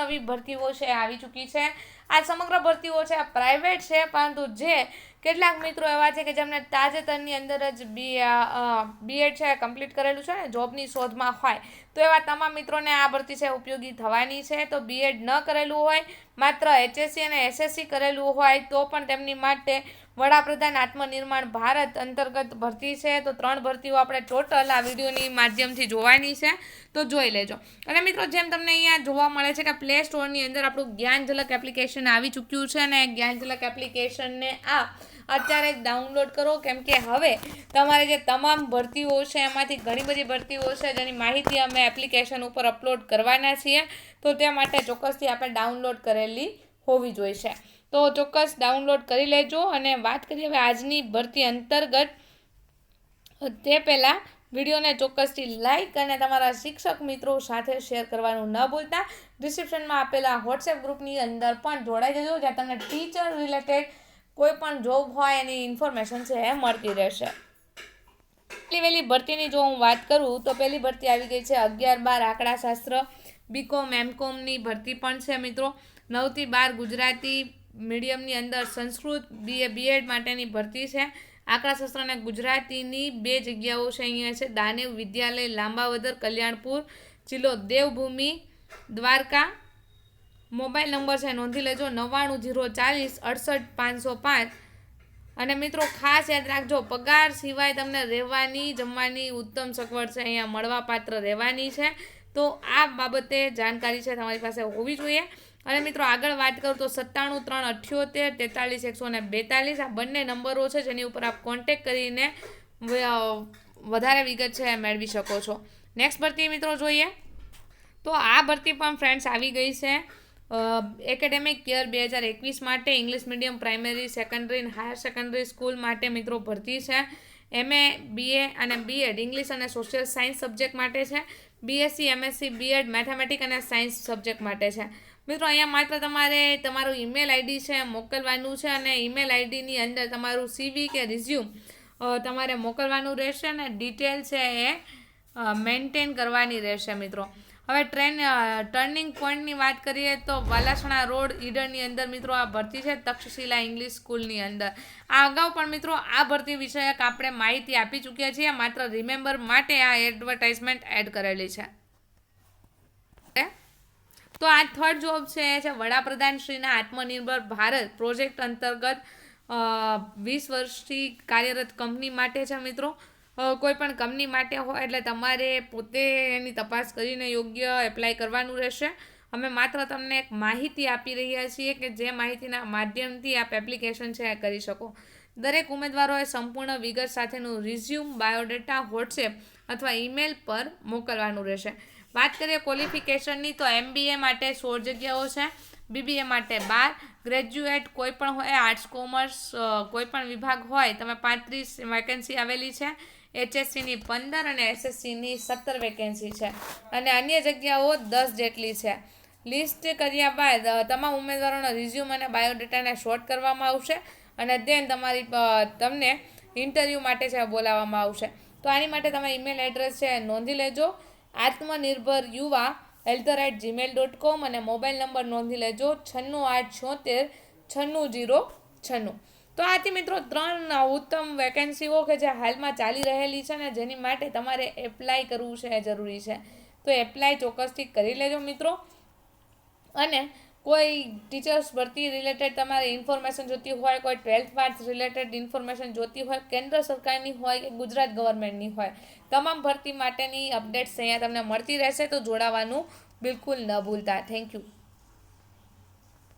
નવનવી ભરતીઓ છે, આવી ચૂકી છે. આ સમગ્ર ભરતીઓ છે, આ પ્રાઇવેટ છે, પરંતુ જે કેટલાક મિત્રો એવા છે કે જેમને તાજેતરની અંદર જ બી બીએડ છે કમ્પ્લીટ કરેલું છે ને જોબની શોધમાં હોય, તો એવા તમામ મિત્રોને આ ભરતી છે ઉપયોગી થવાની છે. તો બીએડ ન કરેલું હોય, માત્ર એચએસસી અને એસએસસી કરેલું હોય, તો પણ તેમની માટે વડાપ્રધાન આત્મનિર્માણ ભારત અંતર્ગત ભરતી છે. તો ત્રણ ભરતીઓ આપણે ટોટલ આ વિડીયોની માધ્યમથી જોવાની છે. તો જોઈ લેજો. અને મિત્રો, જેમ તમને અહીંયા જોવા મળે છે કે પ્લે સ્ટોરની અંદર આપણું જ્ઞાન ઝલક એપ્લિકેશન આવી ચૂક્યું છે અને જ્ઞાન ઝલક એપ્લિકેશનને આ અત્યારે જ ડાઉનલોડ કરો. કેમ કે હવે તમારે જે તમામ ભરતીઓ છે, એમાંથી ઘણી બધી ભરતીઓ છે, જેની માહિતી અમે એપ્લિકેશન ઉપર અપલોડ કરવાના છીએ. તો તે માટે ચોક્કસથી આપણે ડાઉનલોડ કરેલી હોવી જોઈશે તો ચોક્કસ ડાઉનલોડ કરી લેજો અને વાત કરીએ હવે આજની ભરતી અંતર્ગત, તે પહેલાં વિડીયોને ચોક્કસથી લાઇક અને તમારા શિક્ષક મિત્રો સાથે શેર કરવાનું ન ભૂલતા. ડિસ્ક્રિપ્શનમાં આપેલા વોટ્સએપ ગ્રુપની અંદર પણ જોડાઈ જજો, જ્યાં તમને ટીચર રિલેટેડ કોઈ પણ જોબ હોય એની ઇન્ફોર્મેશન છે એ મળતી રહેશે. પહેલી વહેલી ભરતીની જો હું વાત કરું, તો પહેલી ભરતી આવી ગઈ છે અગિયાર બાર આંકડાશાસ્ત્ર. બીકોમ એમકોમની ભરતી પણ છે મિત્રો. નવથી બાર ગુજરાતી મીડિયમની અંદર સંસ્કૃત બીએ, બીએડ માટેની ભરતી છે. આંકડાશાસ્ત્ર અને ગુજરાતીની બે જગ્યાઓ છે અહીંયા છે. દાનેવ વિદ્યાલય, લાંબાવદર, કલ્યાણપુર જિલ્લો દેવભૂમિ, દ્વારકા. મોબાઈલ નંબર છે, નોંધી લેજો, નવ્વાણું જીરો ચાલીસ અડસઠ પાંચસો પાંચ. અને મિત્રો, ખાસ યાદ રાખજો, પગાર સિવાય તમને રહેવાની, જમવાની ઉત્તમ સગવડ છે. અહીંયા મળવાપાત્ર રહેવાની છે. તો આ બાબતે જાણકારી છે તમારી પાસે હોવી જોઈએ. અને મિત્રો, આગળ વાત કરું તો સત્તાણું, ત્રણ, અઠ્યોતેર, તેતાલીસ, એકસો ને બેતાલીસ, આ બંને નંબરો છે જેની ઉપર આપ કોન્ટેક કરીને વધારે વિગત છે મેળવી શકો છો. નેક્સ્ટ ભરતી મિત્રો જોઈએ. તો આ ભરતી પણ ફ્રેન્ડ્સ આવી ગઈ છે. એકેડેમિક યર બે હજાર એકવીસ માટે ઇંગ્લિશ મીડિયમ પ્રાઇમરી સેકન્ડરી અને હાયર સેકન્ડરી સ્કૂલ માટે મિત્રો ભરતી છે. એમએ બીએ અને બીએડ ઇંગ્લિશ અને સોશિયલ સાયન્સ સબ્જેક્ટ માટે છે. બીએસસી એમએસસી બીએડ મેથેમેટિક અને સાયન્સ સબ્જેક્ટ માટે છે. મિત્રો, અહીંયા માત્ર તમારે તમારું ઈમેલ આઈડી છે, મોકલવાનું છે અને ઈમેલ આઈડીની અંદર તમારું સીવી કે રિઝ્યુમ તમારે મોકલવાનું રહેશે અને ડિટેલ છે એ મેન્ટેન કરવાની રહેશે મિત્રો. હવે ટ્રેન ટર્નિંગ પોઈન્ટની વાત કરીએ તો વાલાસણા રોડ ઈડરની અંદર મિત્રો આ ભરતી છે, તક્ષશિલા ઇંગ્લિશ સ્કૂલની અંદર. આ અગાઉ પણ મિત્રો આ ભરતી વિષયક આપણે માહિતી આપી ચૂક્યા છીએ, માત્ર રિમેમ્બર માટે આ એડવર્ટાઇઝમેન્ટ એડ કરેલી છે. તો આ થર્ડ જોબ છે, એ છે વડાપ્રધાન શ્રીના આત્મનિર્ભર ભારત પ્રોજેક્ટ અંતર્ગત વીસ વર્ષથી કાર્યરત કંપની માટે છે મિત્રો. કોઈ પણ કંપની માટે હોય એટલે તમારે પોતે એની તપાસ કરીને યોગ્ય એપ્લાય કરવાનું રહેશે. અમે માત્ર તમને એક માહિતી આપી રહ્યા છીએ કે જે માહિતીના માધ્યમથી આપ એપ્લિકેશન છે એ કરી શકો. દરેક ઉમેદવારોએ સંપૂર્ણ વિગત સાથેનું રિઝ્યુમ બાયોડેટા વોટ્સએપ અથવા ઈમેલ પર મોકલવાનું રહેશે. વાત કરીએ ક્વોલિફિકેશનની તો એમબીએ માટે સોળ જગ્યાઓ છે. બીબીએ માટે બાર. ગ્રેજ્યુએટ કોઈ પણ હોય આર્ટ્સ કોમર્સ કોઈ પણ વિભાગ હોય, તમે પાંત્રીસ વેકેન્સી આવેલી છે. એચએસસીની પંદર અને એસએસસીની સત્તર વેકેન્સી છે. અને અન્ય જગ્યાઓ દસ જેટલી છે. લિસ્ટ કર્યા બાદ તમામ ઉમેદવારોનો રિઝ્યુમ અને બાયોડેટાને શોર્ટ કરવામાં આવશે અને દેન તમારી તમને ઇન્ટરવ્યૂ માટે છે બોલાવવામાં આવશે. તો આની માટે તમે ઈમેલ એડ્રેસ છે, નોંધી લેજો. Atmanirbhar Yuva at the rate Gmail dot com અને મોબાઈલ નંબર નોંધી લેજો, છન્નું આઠ છોતેર છન્નું જીરો છન્નું. તો આથી મિત્રો ત્રણ ઉત્તમ વેકેન્સીઓ કે જે હાલમાં ચાલી રહેલી છે ને જેની માટે તમારે એપ્લાય કરવું છે એ જરૂરી છે. તો એપ્લાય ચોક્કસથી કરી લેજો મિત્રો. અને કોઈ ટીચર્સ ભરતી રિલેટેડ તમારે ઇન્ફોર્મેશન જોતી હોય, કોઈ ટ્વેલ્થ પાસ રિલેટેડ ઇન્ફોર્મેશન જોતી હોય, કેન્દ્ર સરકારની હોય કે ગુજરાત ગવર્મેન્ટની હોય, તમામ ભરતી માટેની અપડેટ્સ અહીંયા તમને મળતી રહેશે. તો જોડાવાનું બિલકુલ ન ભૂલતા. Thank you